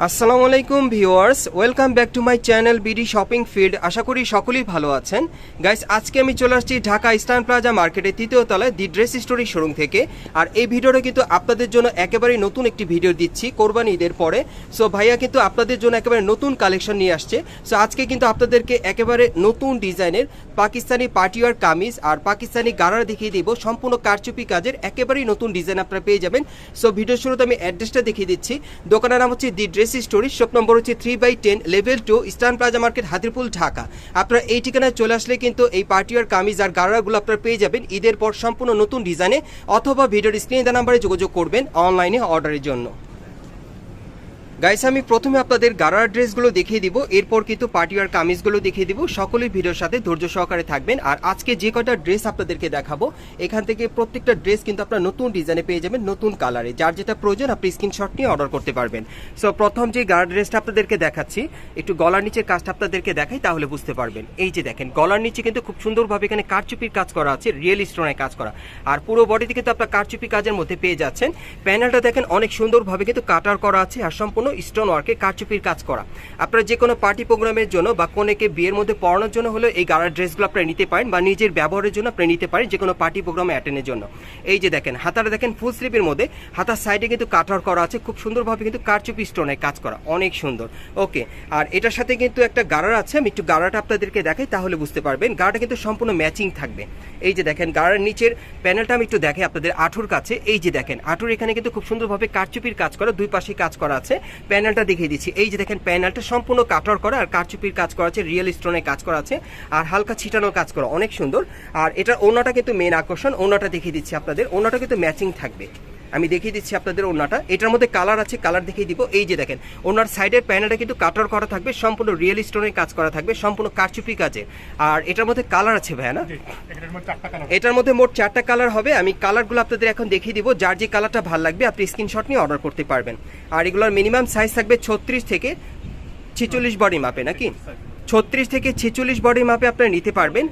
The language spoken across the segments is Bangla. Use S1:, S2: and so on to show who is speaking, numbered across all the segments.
S1: আসসালামু আলাইকুম viewers, welcome back to my channel BD shopping field আশা করি সকলেই ভালো আছেন। গাইস, আজকে আমি চলে আসছি ঢাকা ইস্টার্ন প্লাজা মার্কেটের তৃতীয় তলায় দি ড্রেস স্টোরি শোরুম থেকে। আর এই ভিডিওটা কিন্তু আপনাদের জন্য একেবারে নতুন একটি ভিডিও দিচ্ছি, কোরবানি ঈদের পরে। সো ভাইয়া কিন্তু আপনাদের জন্য একেবারে নতুন কালেকশন নিয়ে আসছে। সো আজকে কিন্তু আপনাদেরকে একেবারে নতুন ডিজাইনের পাকিস্তানি পার্টিওয়ার কামিজ আর পাকিস্তানি গারার দেখিয়ে দিব। সম্পূর্ণ কারচুপি কাজের একেবারেই নতুন ডিজাইন আপনারা পেয়ে যাবেন। সো ভিডিও শুরুতে আমি অ্যাড্রেসটা দেখিয়ে দিচ্ছি। দোকানের নাম হচ্ছে the dress story shop number হচ্ছে three by ten level two eastern plaza market Hatirpul, Dhaka. আপনারা এই ঠিকানায় চলে আসলে কিন্তু এই পার্টিওয়ার কামিজ আর গাড়াগুলো আপনারা পেয়ে যাবেন ঈদের পর সম্পূর্ণ নতুন ডিজাইনে অথবা ভিডিওর স্ক্রিনে দেওয়া নাম্বারে যোগাযোগ করবেন অনলাইনে অর্ডারের জন্য। গাইস আমি প্রথমে আপনাদের গারার ড্রেসগুলো দেখিয়ে দিব, এরপর কিন্তু পার্টি পার্টিওয়ার কামিজগুলো দেখিয়ে দিব। সকলেই ভিডিওর সাথে ধৈর্য সহকারে থাকবেন। আর আজকে যে কটা ড্রেস আপনাদেরকে দেখাবো, এখান থেকে প্রত্যেকটা ড্রেস কিন্তু আপনারা নতুন ডিজাইনে পেয়ে যাবেন, নতুন কালারে যার যেটা প্রয়োজন, আপনি স্ক্রিনশট নিয়ে অর্ডার করতে পারবেন। সো প্রথম যে গারার ড্রেসটা আপনাদেরকে দেখাচ্ছি, একটু গলার নিচের কাজটা আপনাদেরকে দেখাই, তাহলে বুঝতে পারবেন। এই যে দেখেন, গলার নিচে কিন্তু খুব সুন্দরভাবে এখানে কারচুপির কাজ করা আছে রিয়েল স্টোনের কাজ করা। আর পুরো বডিতে কিন্তু আপনার কারচুপি কাজের মধ্যে পেয়ে যাচ্ছেন। প্যানেলটা দেখেন, অনেক সুন্দরভাবে কিন্তু কাটার করা আছে, আর সম্পূর্ণ স্টোন ওয়ার্কে কারচুপির কাজ করা। আপনারা যে কোনো পার্টি প্রোগ্রামের জন্য বা কোনেকে বিয়ের মধ্যে পড়ানোর জন্য হলে এই গাড়ার ড্রেসগুলো আপনারা নিতে পারেন বা নিজের ব্যবহারের জন্য আপনি নিতে পারেন যে কোনো পার্টি প্রোগ্রামে অ্যাটেন্ডের জন্য। এই যে দেখেন, হাতাটা দেখেন ফুল স্লিপের মধ্যে, হাতার সাইডে কিন্তু কাটার করা আছে, খুব সুন্দরভাবে কিন্তু কারচুপি স্টোনে কাজ করা, অনেক সুন্দর। ওকে, আর এটার সাথে কিন্তু একটা গাড়ার আছে, আমি একটু গাড়াটা আপনাদেরকে দেখাই তাহলে বুঝতে পারবেন, গাড়াটা কিন্তু সম্পূর্ণ ম্যাচিং থাকবে। এই যে দেখেন, গাড়ার নিচের প্যানেলটা আমি একটু দেখাই আপনাদের আঠুর কাছে, এই যে দেখেন, আঠুর এখানে কিন্তু খুব সুন্দরভাবে কারচুপির কাজ করা, দুই পাশে কাজ করা আছে। প্যানেলটা দেখিয়ে দিচ্ছি। এই যে দেখেন প্যানেলটা সম্পূর্ণ কাটর করা, আর কারচুপির কাজ করা আছে, রিয়েল স্টোনের কাজ করা আছে, আর হালকা ছিটানোর কাজ করা, অনেক সুন্দর। আর এটার ওনাটা কিন্তু মেন আকর্ষণ ওনাটা দেখিয়ে দিচ্ছি আপনাদের ওনাটা কিন্তু ম্যাচিং থাকবে। আমি দেখিয়ে দিচ্ছি আপনাদের ওনাটা এটার মধ্যে কালার আছে কালার দেখিয়ে দিব। এই যে দেখেন ওনার সাইডের প্যানেলটা কিন্তু কাটার করা থাকবে সম্পূর্ণ রিয়েল স্টোনের কাজ করা থাকবে সম্পূর্ণ কারচুপি কাজে। আর এটার মধ্যে কালার আছে ভাইয়া না?
S2: এটার মধ্যে
S1: এটার মধ্যে মোট চারটা কালার হবে। আমি কালারগুলো আপনাদের এখন দেখিয়ে দিব। যার যে কালারটা ভালো লাগবে আপনি স্ক্রিনশট নিয়ে অর্ডার করতে পারবেন। আর এগুলোর মিনিমাম সাইজ থাকবে ছত্রিশ থেকে ছেচল্লিশ বডি মাপে নাকি? ছত্রিশ থেকে ছেচল্লিশ বডি মাপে আপনারা নিতে পারবেন।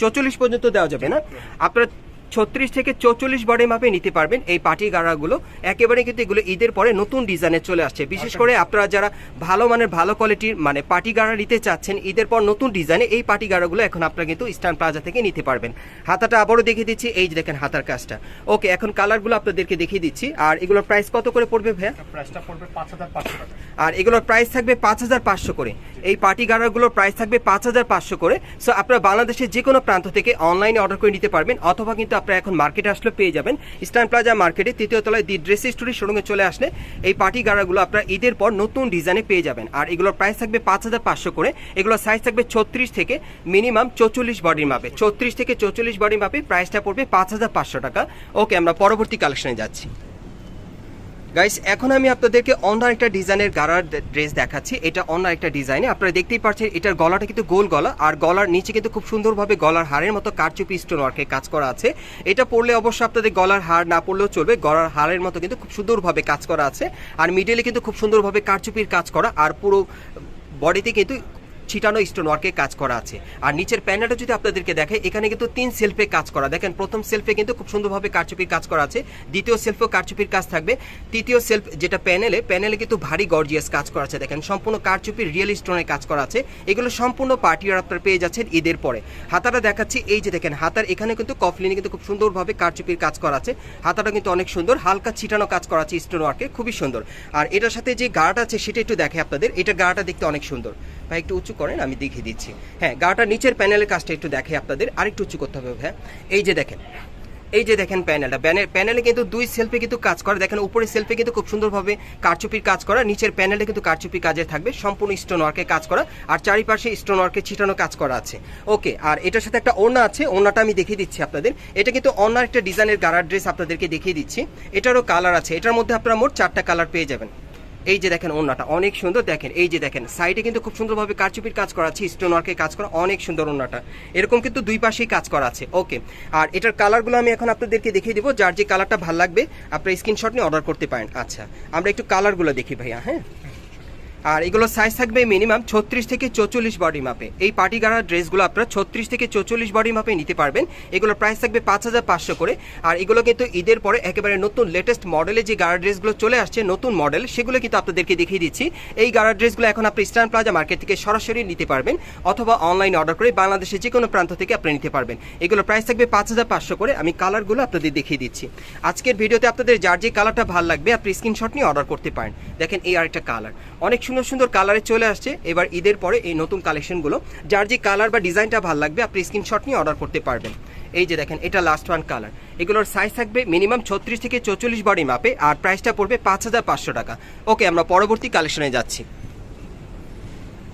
S1: চৌচল্লিশ পর্যন্ত দেওয়া যাবে না? আপনারা ছত্রিশ থেকে চৌচল্লিশ বডি মাপে নিতে পারবেন এই পাটি গাড়াগুলো। একেবারে কিন্তু এগুলো ঈদের পরে নতুন ডিজাইনে চলে আসছে। বিশেষ করে আপনারা যারা ভালো মানের ভালো কোয়ালিটির মানে পাটি গাড়া নিতে চাচ্ছেন ঈদের পর নতুন ডিজাইনে এই পাটি গাড়াগুলো এখন আপনারা কিন্তু ইস্টার্ন প্লাজা থেকে নিতে পারবেন। হাতাটা আবারও দেখিয়ে দিচ্ছি এই যে দেখেন হাতার কাজটা। ওকে এখন কালারগুলো আপনাদেরকে দেখিয়ে দিচ্ছি। আর এগুলোর প্রাইস কত করে পড়বে ভাইয়া?
S2: প্রাইসটা পড়বে পাঁচ হাজার পাঁচশো টাকা।
S1: আর এগুলোর প্রাইস থাকবে পাঁচ হাজার পাঁচশো করে। এই পার্টি গাড়াগুলোর প্রাইস থাকবে পাঁচ হাজার পাঁচশো করে। সো আপনারা বাংলাদেশের যে কোনো প্রান্ত থেকে অনলাইনে অর্ডার করে নিতে পারবেন অথবা কিন্তু আপনারা এখন মার্কেটে আসলে পেয়ে যাবেন। ইস্টার্ন প্লাজা মার্কেটে তৃতীয় তলায় দি ড্রেস স্টোরি শোরুমে চলে আসলে এই পার্টি গাড়াগুলো আপনারা ঈদের পর নতুন ডিজাইনে পেয়ে যাবেন। আর এগুলোর প্রাইস থাকবে পাঁচ হাজার পাঁচশো করে। এগুলোর সাইজ থাকবে ছত্রিশ থেকে মিনিমাম চৌচল্লিশ বডির মাপে ছত্রিশ থেকে চৌচল্লিশ বডির মাপে প্রাইসটা পড়বে পাঁচ হাজার পাঁচশো টাকা। ওকে আমরা পরবর্তী কালেকশনে যাচ্ছি। গাইস এখন আমি আপনাদেরকে অন্য একটা ডিজাইনের গাড়ার ড্রেস দেখাচ্ছি। এটা অন্য একটা ডিজাইনে আপনারা দেখতেই পাচ্ছেন, এটার গলাটা কিন্তু গোল গলা, আর গলার নিচে কিন্তু খুব সুন্দরভাবে গলার হারের মতো কারচুপি স্টোন ওয়ার্কে কাজ করা আছে। এটা পরলে অবশ্য আপনাদের গলার হার না পড়লেও চলবে, গলার হারের মতো কিন্তু খুব সুন্দরভাবে কাজ করা আছে। আর মিডলে কিন্তু খুব সুন্দরভাবে কারচুপির কাজ করা, আর পুরো বডিতে কিন্তু ছিটানো স্টোন ওয়ার্কে কাজ করা আছে। আর নিচের প্যানেলটা যদি আপনাদেরকে দেখে এখানে কিন্তু তিন সেলফে কাজ করা। দেখেন, প্রথম সেলফে কিন্তু খুব সুন্দরভাবে কারচুপির কাজ করা আছে। দ্বিতীয় সেলফেও কারচুপির কাজ থাকবে। তৃতীয় সেলফ যেটা প্যানেলে প্যানেলে কিন্তু ভারী গর্জিয়াস কাজ করা আছে। দেখেন, সম্পূর্ণ কারচুপির রিয়েল স্টোনের কাজ করা আছে। এগুলো সম্পূর্ণ পার্টিয়ার আপনারা পেয়ে যাচ্ছেন ঈদের পরে। হাতাটা দেখাচ্ছি, এই যে দেখেন, হাতার এখানে কিন্তু কফলিনে কিন্তু খুব সুন্দরভাবে কারচুপির কাজ করা আছে। হাতাটা কিন্তু অনেক সুন্দর, হালকা ছিটানো কাজ করা আছে স্টোন ওয়ার্কে খুবই সুন্দর। আর এটার সাথে যে গাড়াটা আছে, সেটা একটু দেখে আপনাদের। এটা গাড়াটা দেখতে অনেক সুন্দর। ভাই একটু উঁচু করেন, আমি দেখিয়ে দিচ্ছি। হ্যাঁ গাটার নিচের প্যানেলের কাজটা একটু দেখে আপনাদের, আরেকটু উঁচু করতে হবে হ্যাঁ। এই যে দেখেন, এই যে দেখেন প্যানেলটা প্যানেলে কিন্তু দুই সেলফে কিন্তু কাজ করে। দেখেন, উপরের সেলফে কিন্তু খুব সুন্দরভাবে কারচুপির কাজ করা, নিচের প্যানেলে কিন্তু কারচুপি কাজে থাকবে, সম্পূর্ণ স্টোন কাজ করা, আর চারিপাশে স্টোন ওয়ার্কে ছিটানো কাজ করা আছে। ওকে, আর এটার সাথে একটা ওড়না আছে, ওড়নাটা আমি দেখিয়ে দিচ্ছি আপনাদের। এটা কিন্তু অন্য একটা ডিজাইনের গাড়ার ড্রেস আপনাদেরকে দেখিয়ে দিচ্ছি। এটারও কালার আছে, এটার মধ্যে আপনারা মোট চারটা কালার পেয়ে যাবেন। এই যে দেখেন ওন্নাটা অনেক সুন্দর দেখেন, এই যে দেখেন সাইডে কিন্তু খুব সুন্দরভাবে কারচুপির কাজ করা আছে স্টোন ওয়ার্কের কাজ করা, অনেক সুন্দর ওন্নাটা এরকম কিন্তু দুই পাশেই কাজ করা আছে ওকে আর এটার কালারগুলো আমি এখন আপনাদেরকে দেখিয়ে দিব, যার যে কালারটা ভালো লাগবে, আপনারা স্ক্রিনশট নিয়ে অর্ডার করতে পারেন। আচ্ছা আমরা একটু কালারগুলো দেখি ভাইয়া হ্যাঁ? আর এগুলো সাইজ থাকবে মিনিমাম ছত্রিশ থেকে চৌচল্লিশ বডি মাপে এই পার্টি গাড়া ড্রেসগুলো আপনারা ছত্রিশ থেকে চৌচল্লিশ বডি মাপে নিতে পারবেন। এগুলোর প্রাইস থাকবে পাঁচ হাজার পাঁচশো করে। আর এগুলো কিন্তু ঈদের পরে একেবারে নতুন লেটেস্ট মডেলে যে গাড়া ড্রেসগুলো চলে আসছে, নতুন মডেল সেগুলো কিন্তু আপনাদেরকে দেখিয়ে দিচ্ছি। এই গাড়া ড্রেসগুলো এখন আপনি স্টান প্লাজা মার্কেট থেকে সরাসরি নিতে পারবেন অথবা অনলাইন অর্ডার করে বাংলাদেশের যে কোনো প্রান্ত থেকে আপনি নিতে পারবেন। এগুলো প্রাইস থাকবে পাঁচ হাজার পাঁচশো করে। আমি কালারগুলো আপনাদের দেখিয়ে দিচ্ছি। আজকের ভিডিওতে আপনাদের যার যে কালারটা ভালো লাগবে, আপনি স্ক্রিনশট নিয়ে অর্ডার করতে পারেন। দেখেন এই আরেকটা কালার অনেক সুন্দর সুন্দর কালারে চলে আসছে। এবার ঈদের পরে এই নতুন কালেকশনগুলো যার যে কালার বা ডিজাইনটা ভালো লাগবে, আপনি স্ক্রিনশট নিয়ে অর্ডার করতে পারবেন। এই যে দেখেন, এটা লাস্ট ওয়ান কালার এগুলোর সাইজ থাকবে মিনিমাম ছত্রিশ থেকে চৌচল্লিশ বডি মাপে আর প্রাইসটা পড়বে পাঁচ হাজার পাঁচশো টাকা। ওকে আমরা পরবর্তী কালেকশনে যাচ্ছি।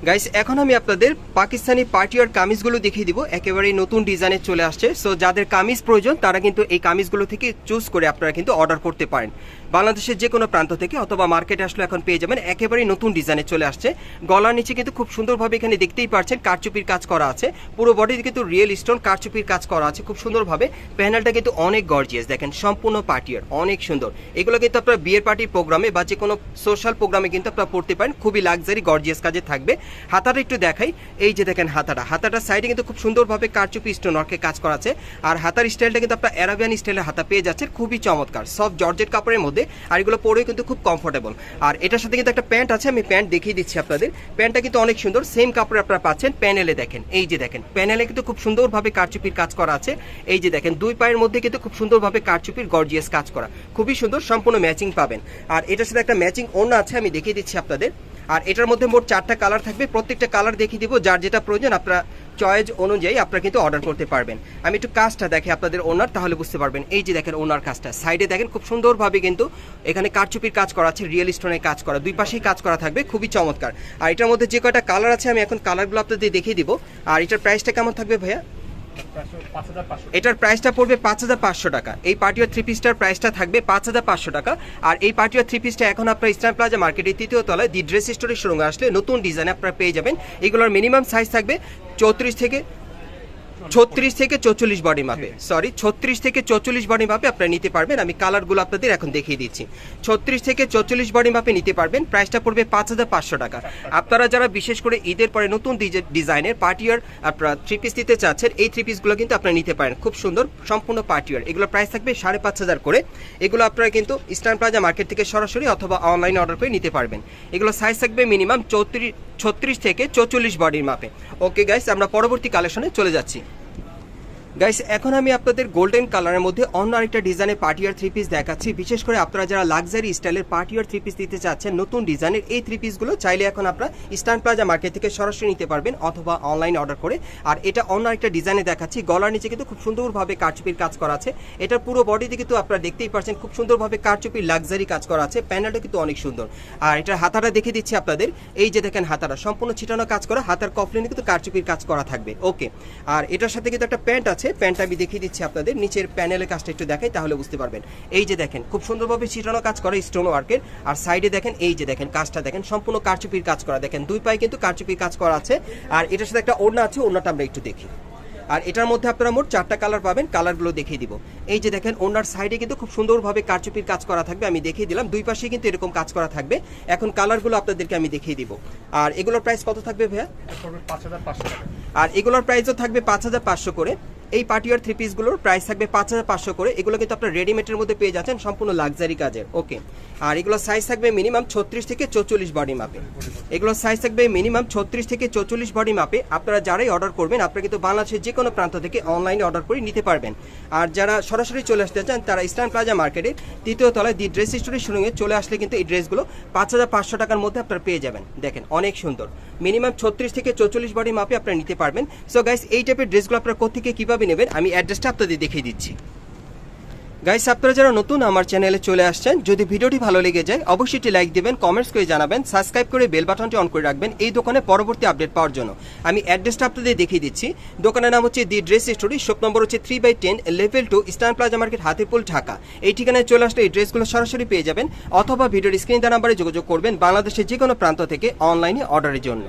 S1: গাইস এখন আমি আপনাদের পাকিস্তানি পার্টিয়ার কামিজগুলো দেখিয়ে দিব। একেবারেই নতুন ডিজাইনে চলে আসছে। সো যাদের কামিজ প্রয়োজন, তারা কিন্তু এই কামিজগুলো থেকে চুজ করে আপনারা কিন্তু অর্ডার করতে পারেন। বাংলাদেশের যে কোনো প্রান্ত থেকে অথবা মার্কেটে আসলে এখন পেয়ে যাবেন একেবারেই নতুন ডিজাইনে চলে আসছে। গলার নিচে কিন্তু খুব সুন্দরভাবে এখানে দেখতেই পারছেন কারচুপির কাজ করা আছে। পুরো বডিতে কিন্তু রিয়েল স্টোন কারচুপির কাজ করা আছে খুব সুন্দরভাবে। প্যানেলটা কিন্তু অনেক গর্জিয়াস দেখেন সম্পূর্ণ পার্টিয়ার অনেক সুন্দর। এগুলো কিন্তু আপনার বিয়ের পার্টির প্রোগ্রামে বা যে কোনো সোশ্যাল প্রোগ্রামে কিন্তু আপনারা পড়তে পারেন। খুবই লাক্সারি গর্জিয়াস কাজে থাকবে। হাতাটা একটু দেখাই। এই যে দেখেন হাতাটা। হাতাটার সাইডে কিন্তু খুব সুন্দরভাবে কারচুপি স্টোন ওয়ার্কে কাজ করা আছে। আর হাতার স্টাইলটা কিন্তু আপনার অ্যারাবিয়ান স্টাইলের হাতা পেয়ে যাচ্ছে খুবই চমৎকার। সফট জর্জেট কাপড়ের মধ্যে। আর এগুলো পরেও কিন্তু খুব কমফোর্টেবল আর এটার সাথে কিন্তু একটা প্যান্ট আছে। আমি প্যান্ট দেখিয়ে দিচ্ছি আপনাদের। প্যান্টটা কিন্তু অনেক সুন্দর। সেম কাপড়ে আপনারা পাচ্ছেন প্যানেলে দেখেন। এই যে দেখেন প্যানেলে কিন্তু খুব সুন্দরভাবে কারচুপির কাজ করা আছে। এই যে দেখেন, দুই পায়ের মধ্যে কিন্তু খুব সুন্দরভাবে কারচুপির গর্জিয়াস কাজ করা। খুবই সুন্দর, সম্পূর্ণ ম্যাচিং পাবেন। আর এটার সাথে একটা ম্যাচিং ওড়না আছে। আমি দেখিয়ে দিচ্ছি আপনাদের। আর এটার মধ্যে মোট চারটা কালার থাকবে। প্রত্যেকটা কালার দেখিয়ে দিব, যার যেটা প্রয়োজন আপনারা চয়েস অনুযায়ী আপনারা কিন্তু অর্ডার করতে পারবেন। আমি একটু কাজটা দেখে আপনাদের ওনার, তাহলে বুঝতে পারবেন। এই যে দেখেন ওনার কাজটা। সাইডে দেখেন খুব সুন্দরভাবে কিন্তু এখানে কারচুপির কাজ করা আছে রিয়েল স্টোনের কাজ করা। দুই পাশেই কাজ করা থাকবে, খুবই চমৎকার। আর এটার মধ্যে যে কয়টা কালার আছে, আমি এখন কালারগুলো আপনাদের দেখিয়ে দিব। আর এটার প্রাইসটা কেমন থাকবে ভাইয়া? এটার প্রাইসটা পড়বে পাঁচ হাজার পাঁচশো টাকা। এই পার্টিয়ার থ্রি পিসটার প্রাইসটা থাকবে পাঁচ হাজার পাঁচশো টাকা। আর এই পার্টিয়ার থ্রি পিসটা এখন আপনার ইস্টার্ন প্লাজা মার্কেটের তৃতীয় তলায় দি ড্রেস স্টোরের সঙ্গে আসলে নতুন ডিজাইন আপনারা পেয়ে যাবেন। এগুলোর মিনিমাম সাইজ থাকবে চৌত্রিশ থেকে ছত্রিশ থেকে চৌচল্লিশ বডি মাপে সরি ছত্রিশ থেকে চৌচল্লিশ বডি মাপে আপনারা নিতে পারবেন। আমি কালারগুলো আপনাদের এখন দেখিয়ে দিচ্ছি। ছত্রিশ থেকে চৌচল্লিশ বডি মাপে নিতে পারবেন। প্রাইসটা পড়বে পাঁচ হাজার পাঁচশো টাকা। আপনারা যারা বিশেষ করে ঈদের পরে নতুন ডিজে- ডিজাইনের পার্টিয়ার আপনারা থ্রি পিস নিতে চাচ্ছেন এই থ্রি পিসগুলো কিন্তু আপনারা নিতে পারেন। খুব সুন্দর সম্পূর্ণ পার্টিয়ার এগুলো প্রাইস থাকবে সাড়ে পাঁচ হাজার করে। এগুলো আপনারা কিন্তু ইস্টার্ন প্লাজা মার্কেট থেকে সরাসরি অথবা অনলাইনে অর্ডার করে নিতে পারবেন। এগুলো সাইজ থাকবে মিনিমাম চৌত্রিশ ছত্রিশ থেকে চৌচল্লিশ বডির মাপে ওকে গাইস আমরা পরবর্তী কালেকশনে চলে যাচ্ছি। গাইস এখন আমি আপনাদের গোল্ডেন কালারের মধ্যে অন্য আরেকটা ডিজাইনের পার্টিয়ার থ্রি পিস দেখাচ্ছি। বিশেষ করে আপনারা যারা লাক্সারি স্টাইলের পার্টিয়ার থ্রি পিস দিতে চাচ্ছেন, নতুন ডিজাইনের এই থ্রি পিসগুলো চাইলে এখন আপনারা ইস্টার্ন প্লাজা মার্কেট থেকে সরাসরি নিতে পারবেন অথবা অনলাইন অর্ডার করে। আর এটা অন্য আরেকটা ডিজাইনে দেখাচ্ছি। গলার নিচে কিন্তু খুব সুন্দরভাবে কারচুপির কাজ করা আছে। এটার পুরো বডিতে কিন্তু আপনারা দেখতেই পাচ্ছেন খুব সুন্দরভাবে কারচুপির লাক্সারি কাজ করা আছে। প্যানেলটা কিন্তু অনেক সুন্দর। আর এটার হাতাটা দেখে দিচ্ছি আপনাদের। এই যে দেখেন হাতাটা, সম্পূর্ণ ছিটানো কাজ করা। হাতার কফলিনে কিন্তু কারচুপির কাজ করা থাকবে। ওকে আর এটার সাথে কিন্তু একটা প্যান্ট আছে। প্যান্টটা আমি দেখিয়ে দিচ্ছি আপনাদের। নিচের প্যানেলের কাজটা একটু দেখাই তাহলে বুঝতে পারবেন। এই যে দেখেন খুব সুন্দরভাবে ছিটানো কাজ করা স্টোন ওয়ার্কের আর সাইডে দেখেন এই যে দেখেন কাজটা দেখেন সম্পূর্ণ কারচুপির কাজ করা। দেখেন দুই পায়ে কিন্তু কারচুপির কাজ করা আছে। আর এটার সাথে একটা ওড়না আছে ওড়নাটা আমরা একটু দেখি। আর এটার মধ্যে আপনারা মোট চারটা কালার পাবেন কালারগুলো দেখিয়ে দিব। এই যে দেখেন ওনার সাইডে কিন্তু খুব সুন্দরভাবে কারচুপির কাজ করা থাকবে আমি দেখিয়ে দিলাম। দুই পাশে কিন্তু এরকম কাজ করা থাকবে। এখন কালারগুলো আপনাদেরকে আমি দেখিয়ে দিব। আর এগুলোর প্রাইস কত থাকবে ভাইয়া?
S2: পাঁচ হাজার পাঁচশো
S1: আর এগুলোর প্রাইসও থাকবে পাঁচ হাজার পাঁচশো করে। এই পার্টিয়ার থ্রি পিসগুলোর প্রাইস থাকবে পাঁচ হাজার পাঁচশো করে। এগুলো কিন্তু আপনার রেডিমেডের মধ্যে পেয়ে যাচ্ছেন সম্পূর্ণ লাক্সারি কাজের। ওকে আর এগুলোর সাইজ থাকবে মিনিমাম ছত্রিশ থেকে চৌচল্লিশ বডি মাপে এগুলোর সাইজ থাকবে মিনিমাম ছত্রিশ থেকে চৌচল্লিশ বডি মাপে আপনারা যারাই অর্ডার করবেন, আপনারা কিন্তু বাংলাদেশের যে কোনো প্রান্ত থেকে অনলাইনে অর্ডার করে নিতে পারবেন। আর যারা সরাসরি চলে আসতে চান, তারা ইস্টার্ন প্লাজা মার্কেটের তৃতীয় তলায় দি ড্রেস স্টোরের শুরুঙে চলে আসলে কিন্তু এই ড্রেসগুলো পাঁচ হাজার পাঁচশো টাকার মধ্যে আপনারা পেয়ে যাবেন। দেখেন, অনেক সুন্দর। মিনিমাম ছত্রিশ থেকে চৌচল্লিশ বডি মাপে আপনারা নিতে পারবেন। সো গাইস এই টাইপের ড্রেসগুলো আপনারা কোথেকে কীভাবে নেবেন, আমি অ্যাড্রেসটা আপনাদের দেখিয়ে দিচ্ছি। গাইস আপনারা যারা নতুন আমার চ্যানেলে চলে আসছেন, যদি ভিডিওটি ভালো লেগে যায়, অবশ্যই একটি লাইক দিবেন কমেন্টস করে জানাবেন সাবস্ক্রাইব করে বেল বাটনটি অন করে রাখবেন, এই দোকানে পরবর্তী আপডেট পাওয়ার জন্য। আমি অ্যাড্রেসটা আপনাদের দেখিয়ে দিচ্ছি। দোকানের নাম হচ্ছে the dress story shop number হচ্ছে three by ten level two eastern plaza market Hatipul Dhaka. এই ঠিকানায় চলে আসলে এই ড্রেসগুলো সরাসরি পেয়ে যাবেন, অথবা ভিডিওর স্ক্রিন দেওয়া নাম্বারে যোগাযোগ করবেন বাংলাদেশের যে কোনো প্রান্ত থেকে অনলাইনে অর্ডারের জন্য।